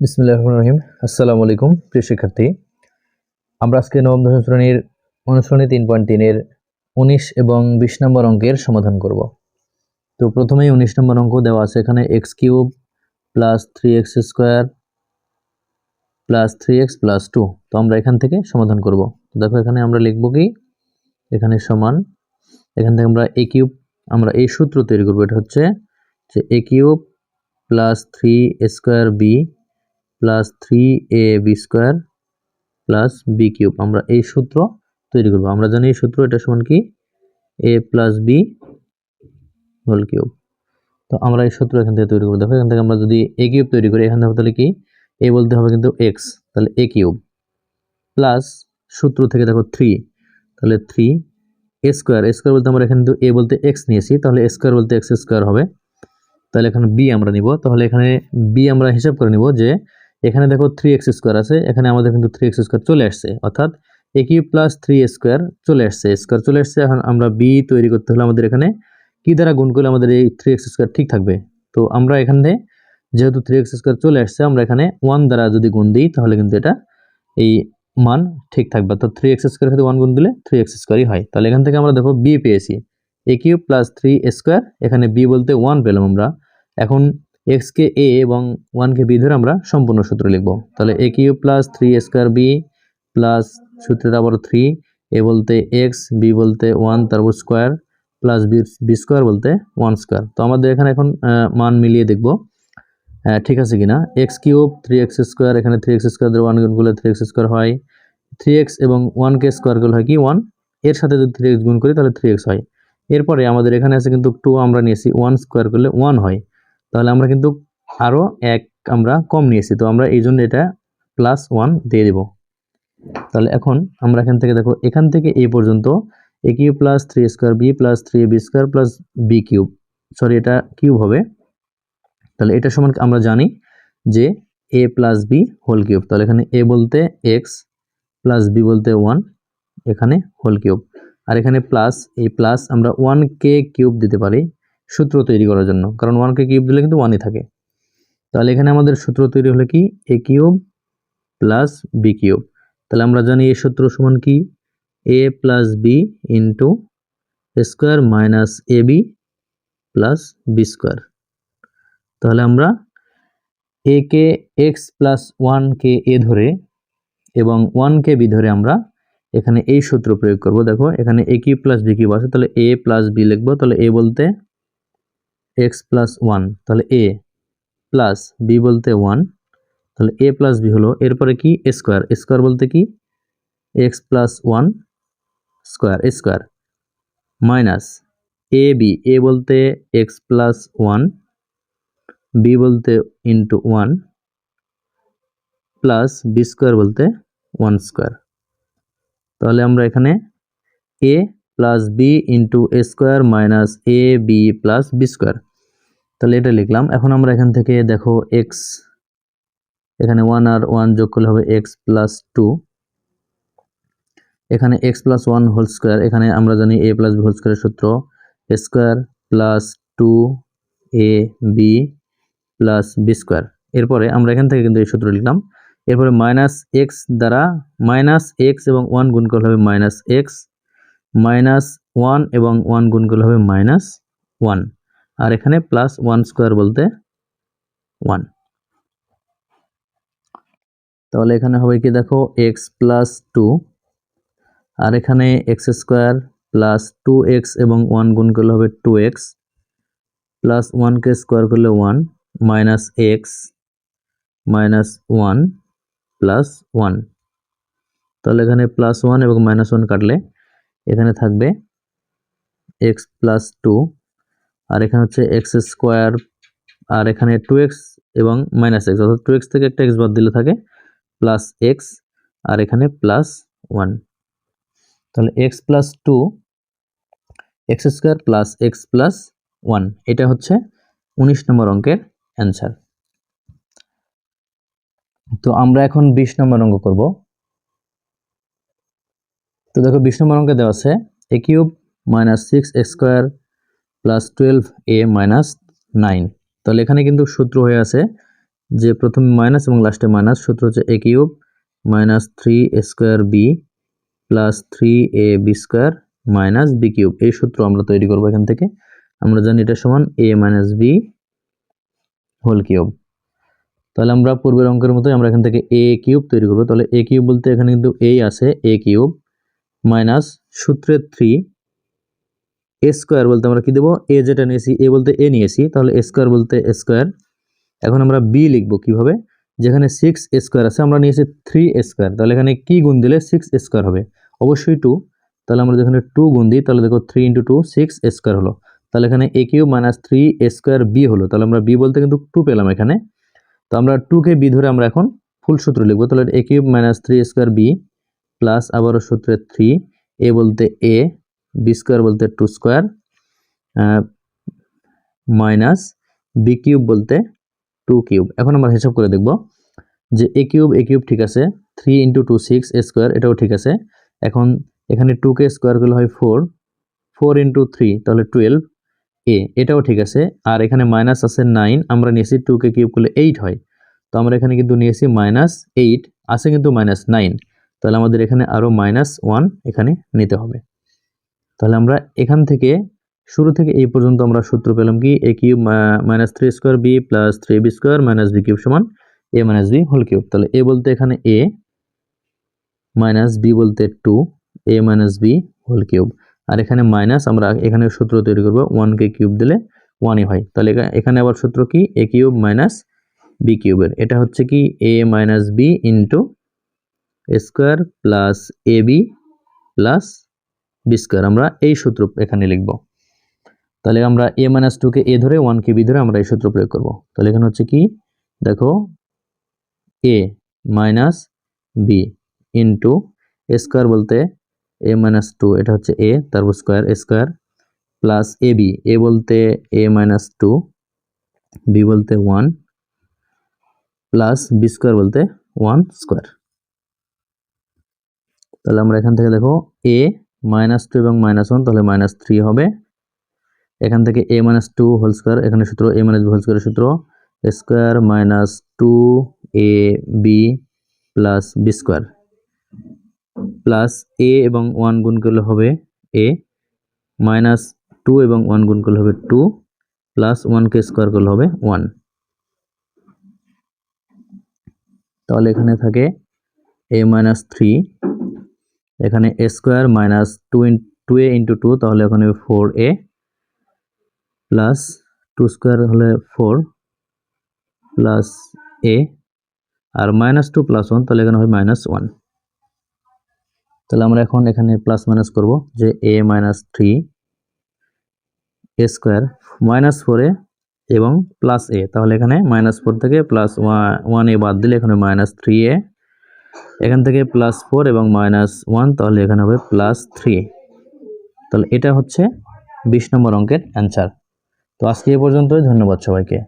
বিসমুল্লাহ রহিম। আসসালামু আলাইকুম, প্রিয় শিক্ষার্থী। আমরা আজকে নবম, দশম শ্রেণির অনুশ্রেণী তিন পয়েন্ট তিনের উনিশ এবং বিশ নম্বর অঙ্কের সমাধান করব। তো প্রথমেই উনিশ নম্বর অঙ্ক দেওয়া আছে এখানে x cube plus three x square plus three x plus two. তো আমরা এখান থেকে সমাধান করব। দেখো এখানে আমরা লিখব কি? এখানে সমান, এখান থেকে আমরা এ কিউব, আমরা এই সূত্র তৈরি করব। এটা হচ্ছে যে a cube plus three square b plus three a b square plus b cube আমরা এই সূত্র তৈরি করব। আমরা জানি এই সূত্র এটা সমান কি? A plus b whole cube তো আমরা এই সূত্র এখান থেকে তৈরি করব। দেখো, এখান থেকে আমরা যদি এ কিউব তৈরি করি, এখান থেকে তাহলে কি? এ বলতে হবে কিন্তু এক্স তাহলে এ কিউব প্লাস সূত্র থেকে দেখো থ্রি তাহলে three a square a square বলতে আমরা এখানে কিন্তু এ বলতে এক্স নিয়েছি, তাহলে এ স্কোয়ার বলতে এক্স স্কোয়ার হবে। তাহলে এখানে বি আমরা নিব। তাহলে এখানে বি আমরা হিসাব করে নিব যে এখানে দেখো থ্রি এক্স স্কোয়ার আছে, এখানে আমাদের কিন্তু থ্রি এক্স স্কোয়ার চলে আসছে, অর্থাৎ a cube plus three square চলে আসছে স্কোয়ার চলে আসছে, এখন আমরা বি তৈরি করতে হলে আমাদের এখানে কি দ্বারা গুণ করলে আমাদের এই থ্রি এক্স স্কোয়ার ঠিক থাকবে? তো আমরা এখানে যেহেতু থ্রি এক্স স্কোয়ার চলে আসছে, আমরা এখানে ওয়ান দ্বারা যদি গুণ দিই, তাহলে কিন্তু এটা এই মান ঠিক থাকবে, অর্থাৎ থ্রি এক্স স্কোয়ার সাথে ওয়ান গুণ দিলে থ্রি এক্স স্কোয়ারই হয়। তাহলে এখান থেকে আমরা দেখো বি পেয়েছি a cube plus three square এখানে বি বলতে ওয়ান পেলাম আমরা। এখন এক্সকে এ এবং ওয়ানকে বি ধরে আমরা সম্পূর্ণ সূত্র লিখব। তাহলে a cube plus three square b plus সূত্রের আবার থ্রি এ বলতে এক্স বি বলতে ওয়ান তারপর square plus b b square বলতে ওয়ান স্কোয়ার তো আমাদের এখানে এখন মান মিলিয়ে দেখব। ঠিক আছে কিনা? X cube three x square এখানে থ্রি এক্স স্কোয়ার ওয়ান গুণ করলে থ্রি এক্স স্কোয়ার হয়। থ্রি এক্স এবং ওয়ানকে স্কোয়ার করলে হয় কি? ওয়ানের সাথে যদি থ্রি এক্স গুণ করি তাহলে থ্রি এক্স হয়। এরপরে আমাদের এখানে আছে কিন্তু টু আমরা নিয়েছি ওয়ান স্কোয়ার করলে ওয়ান হয়। তাহলে আমরা কিন্তু আরও এক আমরা কম নিয়েছি, তো আমরা এই জন্য এটা প্লাস ওয়ান দিয়ে দেব। তাহলে এখন আমরা এখান থেকে দেখো, এখান থেকে এই পর্যন্ত a cube plus three square b plus three b square plus b cube sorry এটা কিউব হবে। তাহলে এটা সমান আমরা জানি যে a plus b whole cube. তাহলে এখানে এ বলতে এক্স প্লাস বি বলতে ওয়ান এখানে হোল কিউব। আর এখানে প্লাস এই প্লাস আমরা ওয়ান কে কিউব দিতে পারি। সূত্র তৈরি করার জন্য। কারণ ওয়ানকে কিউব দিলে কিন্তু ওয়ানই থাকে। তাহলে এখানে আমাদের সূত্র তৈরি হলো কি? A cube plus b cube তাহলে আমরা জানি এ সূত্র সমান কি? A plus b into square minus a b plus b square তাহলে আমরা এ কে এক্স প্লাস ওয়ান কে এ ধরে এবং ওয়ান কে বি ধরে আমরা এখানে এই সূত্র প্রয়োগ করব। দেখো, এখানে a cube plus b cube আছে। তাহলে এ প্লাস বি লিখব। তাহলে এ বলতে এক্স প্লাস ওয়ান তাহলে এ প্লাস বি বলতে ওয়ান তাহলে এ প্লাস বি হলো, এরপরে কি? স্কোয়ার স্কোয়ার বলতে কি? X plus one square square minus a b a বলতে এক্স প্লাস ওয়ান বি বলতে into one plus b square বলতে ওয়ান স্কোয়ার তাহলে আমরা এখানে a plus b into a square minus a b plus b square তাহলে এটা লিখলাম। এখন আমরা এখান থেকে দেখো এক্স এখানে ওয়ান আর ওয়ান যোগ করলে হবে এক্স প্লাস টু এখানে x plus one whole square এখানে আমরা জানি এ প্লাস বি হোল স্কোয়ারের সূত্র। Square plus two a b plus b square এরপরে আমরা এখান থেকে কিন্তু এই সূত্র লিখলাম। এরপরে মাইনাস এক্স দ্বারা মাইনাস এক্স এবং ওয়ান গুণ করলে হবে মাইনাস এক্স মাইনাস ওয়ান এবং ওয়ান গুণ করলে হবে মাইনাস ওয়ান আর এখানে প্লাস ওয়ান স্কোয়ার বলতে ওয়ান তাহলে এখানে হবে কি দেখো এক্স প্লাস টু আর এখানে x square plus two x এবং ওয়ান গুণ করলে হবে টু এক্স প্লাস ওয়ানকে স্কোয়ার করলে one minus x minus one plus one তাহলে এখানে প্লাস ওয়ান এবং মাইনাস ওয়ান কাটলে এখানে থাকবে এক্স প্লাস টু আর এখানে হচ্ছে এক্স স্কোয়ার আর এখানে টু এক্স এবং মাইনাস এক্স অর্থাৎ টু এক্স থেকে একটা এক্স বাদ দিলে থাকে প্লাস এক্স আর এখানে প্লাস ওয়ান তাহলে x plus two x square plus x plus one এটা হচ্ছে উনিশ নম্বর অঙ্কের অ্যান্সার তো আমরা এখন বিশ নম্বর অঙ্ক করব। তো দেখো বিশ নম্বর দেওয়া আছে a cube minus six square plus twelve a minus nine তাহলে এখানে কিন্তু সূত্র হয়ে আছে যে প্রথমে মাইনাস এবং লাস্টে মাইনাস সূত্র হচ্ছে a cube minus three square b plus three a b square minus b cube. এই সূত্র আমরা তৈরি করব এখান থেকে। আমরা জানি এটা সমান a minus b whole cube. তাহলে আমরা পূর্বের অঙ্কের মতোই আমরা এখান থেকে এ কিউব তৈরি করব। তাহলে এ কিউব বলতে এখানে কিন্তু এই আছে এ কিউব। মাইনাস সূত্রের থ্রি এ স্কোয়ার বলতে আমরা কি দেবো? এ যেটা নিয়েছি এ বলতে এ নিয়েছি, তাহলে স্কোয়ার বলতে স্কোয়ার। এখন আমরা বি লিখব কীভাবে? যেখানে সিক্স স্কোয়ার আছে, আমরা নিয়েছি থ্রি স্কোয়ার। তাহলে এখানে কি গুণ দিলে সিক্স স্কোয়ার হবে? অবশ্যই টু তাহলে আমরা যেখানে টু গুণ দিই, তাহলে দেখো three into two six square হলো। তাহলে এখানে a cube minus three square b হলো। তাহলে আমরা বি বলতে কিন্তু টু পেলাম এখানে। তো আমরা টুকে বি ধরে আমরা এখন ফুল সূত্র লিখব। তাহলে a cube minus three square b plus আবারও সূত্রে থ্রি এ বলতে এ বি স্কোয়ার বলতে two square minus b cube বলতে টু কিউব এখন আমরা হিসাব করে দেখব যে এ কিউব এ কিউব ঠিক আছে three into two six a square এটাও ঠিক আছে। এখন এখানে টুকে স্কোয়ার করলে হয় ফোর ফোর ইন্টু থ্রি তাহলে টুয়েলভ এ এটাও ঠিক আছে। আর এখানে মাইনাস আছে নাইন আমরা নিয়েছি টুকে কিউব করলে এইট হয়। তো আমরা এখানে কিন্তু নিয়েছি মাইনাস এইট আছে কিন্তু মাইনাস নাইন তাহলে আমাদের এখানে আরও মাইনাস ওয়ান এখানে নিতে হবে। তাহলে আমরা এখান থেকে শুরু থেকে এই পর্যন্ত আমরা সূত্র পেলাম কি? A cube minus three square b plus three b square minus b cube সমান a minus b whole cube তাহলে এ বলতে এখানে এ মাইনাস বি বলতে two a minus b whole cube আর এখানে মাইনাস আমরা এখানে সূত্র তৈরি করব ওয়ানকে কিউব দিলে ওয়ানই হয়। তাহলে এখা- এখানে আবার সূত্র কি? এ কিউব মাইনাস বি কিউবের এটা হচ্ছে কি? A minus b into square plus a b plus b square. আমরা এই সূত্র এখানে লিখব। তাহলে আমরা এ মাইনাস টুকে এ ধরে ওয়ানকে বি ধরে আমরা এই সূত্র প্রয়োগ করব। তাহলে এখানে হচ্ছে কি? দেখো, a minus b into square বলতে এ মাইনাস টু, এটা হচ্ছে এ, তারপর square square plus a b. A বলতে এ মাইনাস টু, বি বলতে ওয়ান, প্লাস বি স্কোয়ার বলতে ওয়ান স্কোয়ার। তাহলে আমরা এখান থেকে দেখো এ মাইনাস টু এবং মাইনাস ওয়ান তাহলে মাইনাস থ্রি হবে। এখান থেকে a minus two whole square এখানে সূত্র এ মাইনাস হোল স্কোয়ারের সূত্র square minus two a b plus b square plus a এবং ওয়ান গুণ করলে হবে এ মাইনাস টু এবং ওয়ান গুণ করলে হবে টু প্লাস ওয়ানকে স্কোয়ার করলে হবে ওয়ান তাহলে এখানে থাকে এ মাইনাস থ্রি এখানে a square minus two in two a into two তাহলে ওখানে four a plus two square হলে ফোর প্লাস এ আর মাইনাস টু প্লাস ওয়ান তাহলে এখানে হয় মাইনাস ওয়ান তাহলে আমরা এখন এখানে প্লাস মাইনাস করব যে a minus three a square minus ফোরে এবং প্লাস এ তাহলে এখানে মাইনাস ফোর থেকে প্লাস ওয়ান এ বাদ দিলে এখানে মাইনাস থ্রি এ এখান থেকে প্লাস ফোর এবং মাইনাস ওয়ান তাহলে এখানে হবে প্লাস থ্রি তাহলে এটা হচ্ছে বিশ নম্বর অঙ্কের অ্যান্সার তো আজকে এ পর্যন্তই, ধন্যবাদ সবাইকে।